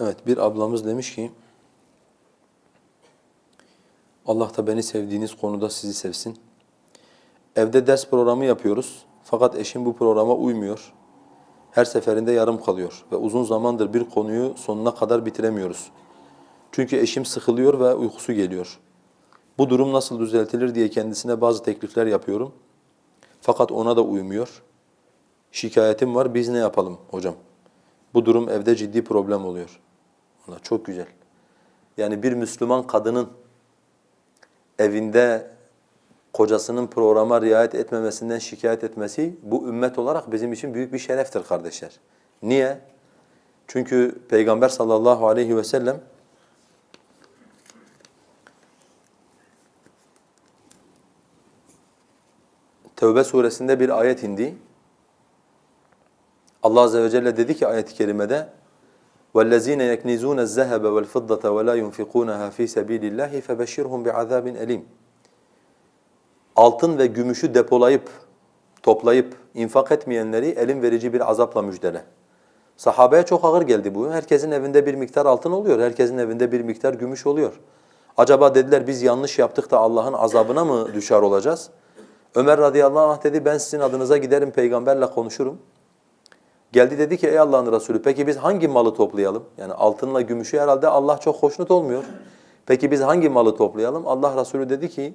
Evet bir ablamız demiş ki Allah da beni sevdiğiniz konuda sizi sevsin. Evde ders programı yapıyoruz fakat eşim bu programa uymuyor. Her seferinde yarım kalıyor ve uzun zamandır bir konuyu sonuna kadar bitiremiyoruz. Çünkü eşim sıkılıyor ve uykusu geliyor. Bu durum nasıl düzeltilir diye kendisine bazı teklifler yapıyorum. Fakat ona da uymuyor. Şikayetim var, biz ne yapalım hocam? Bu durum evde ciddi problem oluyor. Allah çok güzel. Yani bir Müslüman kadının evinde kocasının programa riayet etmemesinden şikayet etmesi bu ümmet olarak bizim için büyük bir şereftir kardeşler. Niye? Çünkü Peygamber sallallahu aleyhi ve sellem Tevbe suresinde bir ayet indi. Allah azze ve celle dedi ki ayet-i kerimede وَالَّذ۪ينَ يَكْنِزُونَ الذَّهَبَ وَالْفِضَّةَ وَلَا يُنْفِقُونَهَا ف۪ي سَب۪يلِ اللّٰهِ فَبَشِّرْهُمْ بِعَذَابٍ اَلِيمٍ Altın ve gümüşü depolayıp, toplayıp, infak etmeyenleri elin verici bir azapla müjdele. Sahabeye çok ağır geldi bu. Herkesin evinde bir miktar altın oluyor, herkesin evinde bir miktar gümüş oluyor. Acaba dediler biz yanlış yaptık da Allah'ın azabına mı düşer olacağız? Ömer radıyallahu anh dedi ben sizin adınıza giderim peygamberle konuşurum. Geldi dedi ki ey Allah'ın Resulü peki biz hangi malı toplayalım? Yani altınla gümüşü herhalde Allah çok hoşnut olmuyor. Peki biz hangi malı toplayalım? Allah Resulü dedi ki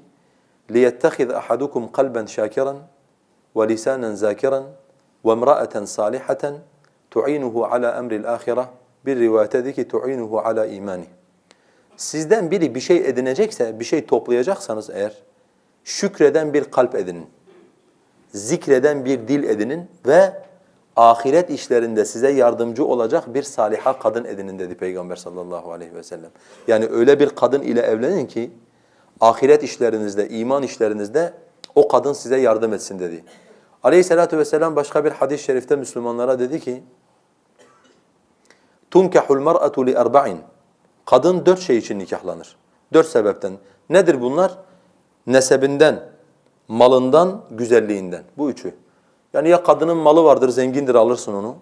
لِيَتَّخِذْ أَحَدُكُمْ قَلْبًا شَاكِرًا وَلِسَانًا ذَاكِرًا وَامْرَأَةً صَالِحَةً تُعِينُهُ عَلَى أَمْرِ الْآخِرَةِ Bir rivayete dedi ki تُعِينُهُ عَلَى اِيمَانِهِ Sizden biri bir şey edinecekse, bir şey toplayacaksanız eğer şükreden bir kalp edinin. Zikreden bir dil edinin ve ahiret işlerinde size yardımcı olacak bir saliha kadın edinin dedi Peygamber sallallahu aleyhi ve sellem. Yani öyle bir kadın ile evlenin ki ahiret işlerinizde, iman işlerinizde o kadın size yardım etsin dedi. Aleyhissalatu vesselam başka bir hadis-i şerifte Müslümanlara dedi ki Tunkahul mar'atu li arba'in. Kadın dört şey için nikahlanır. Dört sebepten. Nedir bunlar? Nesebinden, malından, güzelliğinden. Bu üçü. Yani ya kadının malı vardır, zengindir alırsın onu.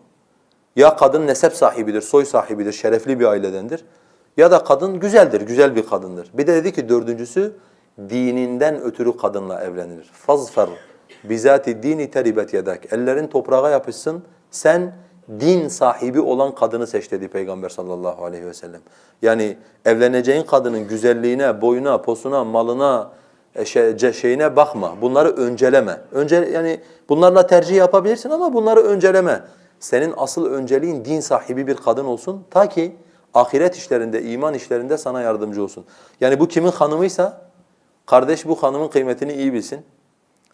Ya kadın nesep sahibidir, soy sahibidir, şerefli bir ailedendir. Ya da kadın güzeldir, güzel bir kadındır. Bir de dedi ki dördüncüsü dininden ötürü kadınla evlenilir. Fazfar bizati dini teribet yedak. Ellerin toprağa yapışsın. Sen din sahibi olan kadını seç dedi Peygamber sallallahu aleyhi ve sellem. Yani evleneceğin kadının güzelliğine, boyuna, posuna, malına, e, şey, şeyine bakma. Bunları önceleme. Önce yani bunlarla tercih yapabilirsin ama bunları önceleme. Senin asıl önceliğin din sahibi bir kadın olsun ta ki ahiret işlerinde, iman işlerinde sana yardımcı olsun. Yani bu kimin hanımıysa kardeş bu hanımın kıymetini iyi bilsin.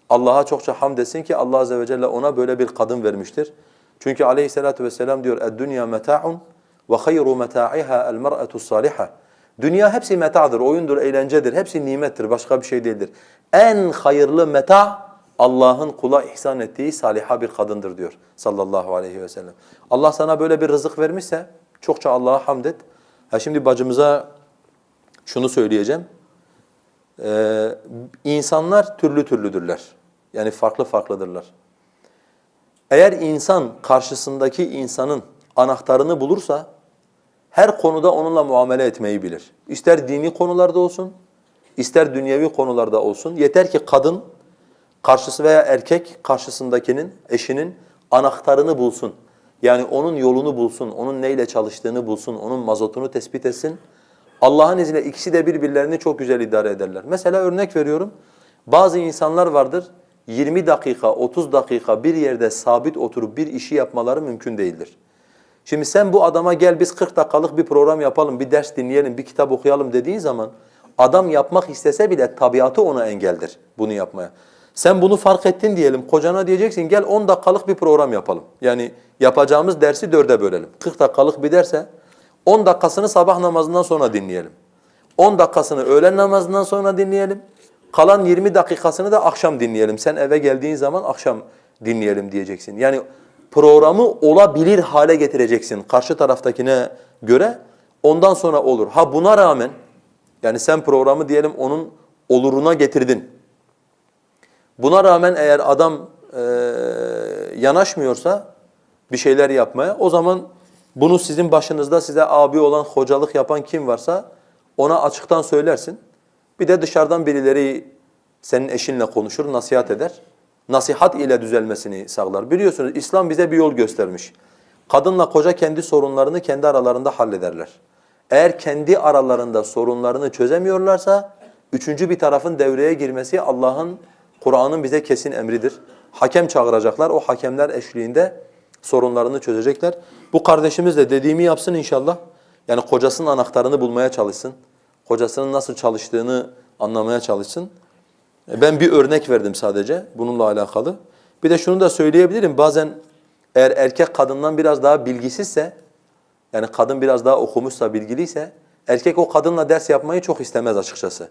Allah'a çokça hamd etsin ki Allah azze ve celle ona böyle bir kadın vermiştir. Çünkü aleyhissalatu vesselam diyor "Ed-dünya meta'un ve hayru meta'iha el-mer'atu salihah." Dünya hepsi metadır, oyundur, eğlencedir, hepsi nimettir, başka bir şey değildir. En hayırlı meta Allah'ın kula ihsan ettiği saliha bir kadındır diyor sallallahu aleyhi ve sellem. Allah sana böyle bir rızık vermişse çokça Allah'a hamd et. Ha şimdi bacımıza şunu söyleyeceğim. Ee, insanlar türlü türlüdürler. Yani farklı farklıdırlar. Eğer insan karşısındaki insanın anahtarını bulursa her konuda onunla muamele etmeyi bilir. İster dini konularda olsun, ister dünyevi konularda olsun. Yeter ki kadın karşısı veya erkek karşısındakinin, eşinin anahtarını bulsun. Yani onun yolunu bulsun, onun neyle çalıştığını bulsun, onun mazotunu tespit etsin. Allah'ın izniyle ikisi de birbirlerini çok güzel idare ederler. Mesela örnek veriyorum. Bazı insanlar vardır 20 dakika, 30 dakika bir yerde sabit oturup bir işi yapmaları mümkün değildir. Şimdi sen bu adama gel biz 40 dakikalık bir program yapalım, bir ders dinleyelim, bir kitap okuyalım dediğin zaman adam yapmak istese bile tabiatı ona engeldir bunu yapmaya. Sen bunu fark ettin diyelim, kocana diyeceksin gel 10 dakikalık bir program yapalım. Yani yapacağımız dersi dörde bölelim. 40 dakikalık bir derse 10 dakikasını sabah namazından sonra dinleyelim. 10 dakikasını öğlen namazından sonra dinleyelim. Kalan 20 dakikasını da akşam dinleyelim. Sen eve geldiğin zaman akşam dinleyelim diyeceksin. Yani programı olabilir hale getireceksin karşı taraftakine göre. Ondan sonra olur. Ha buna rağmen yani sen programı diyelim onun oluruna getirdin. Buna rağmen eğer adam eee, yanaşmıyorsa bir şeyler yapmaya o zaman Bunu sizin başınızda size abi olan, hocalık yapan kim varsa ona açıktan söylersin. Bir de dışarıdan birileri senin eşinle konuşur, nasihat eder. Nasihat ile düzelmesini sağlar. Biliyorsunuz İslam bize bir yol göstermiş. Kadınla koca kendi sorunlarını kendi aralarında hallederler. Eğer kendi aralarında sorunlarını çözemiyorlarsa üçüncü bir tarafın devreye girmesi Allah'ın, Kur'an'ın bize kesin emridir. Hakem çağıracaklar. O hakemler eşliğinde sorunlarını çözecekler. Bu kardeşimiz de dediğimi yapsın inşallah. Yani kocasının anahtarını bulmaya çalışsın. Kocasının nasıl çalıştığını anlamaya çalışsın. E, Ben bir örnek verdim sadece bununla alakalı. Bir de şunu da söyleyebilirim. Bazen eğer erkek kadından biraz daha bilgisizse, yani kadın biraz daha okumuşsa, bilgiliyse, erkek o kadınla ders yapmayı çok istemez açıkçası.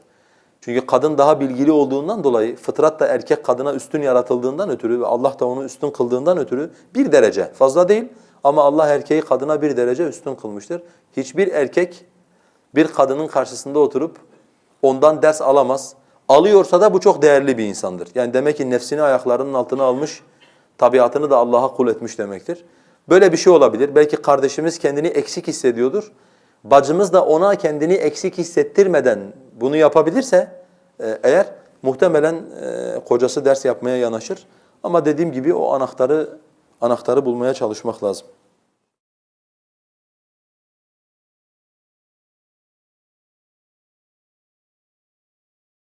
Çünkü kadın daha bilgili olduğundan dolayı, fıtrat da erkek kadına üstün yaratıldığından ötürü ve Allah da onu üstün kıldığından ötürü bir derece, fazla değil ama Allah erkeği kadına bir derece üstün kılmıştır. Hiçbir erkek bir kadının karşısında oturup ondan ders alamaz. Alıyorsa da bu çok değerli bir insandır. Yani demek ki nefsini ayaklarının altına almış, tabiatını da Allah'a kul etmiş demektir. Böyle bir şey olabilir. Belki kardeşimiz kendini eksik hissediyordur. Bacımız da ona kendini eksik hissettirmeden bunu yapabilirse e, eğer muhtemelen e, kocası ders yapmaya yanaşır. Ama dediğim gibi o anahtarı anahtarı bulmaya çalışmak lazım.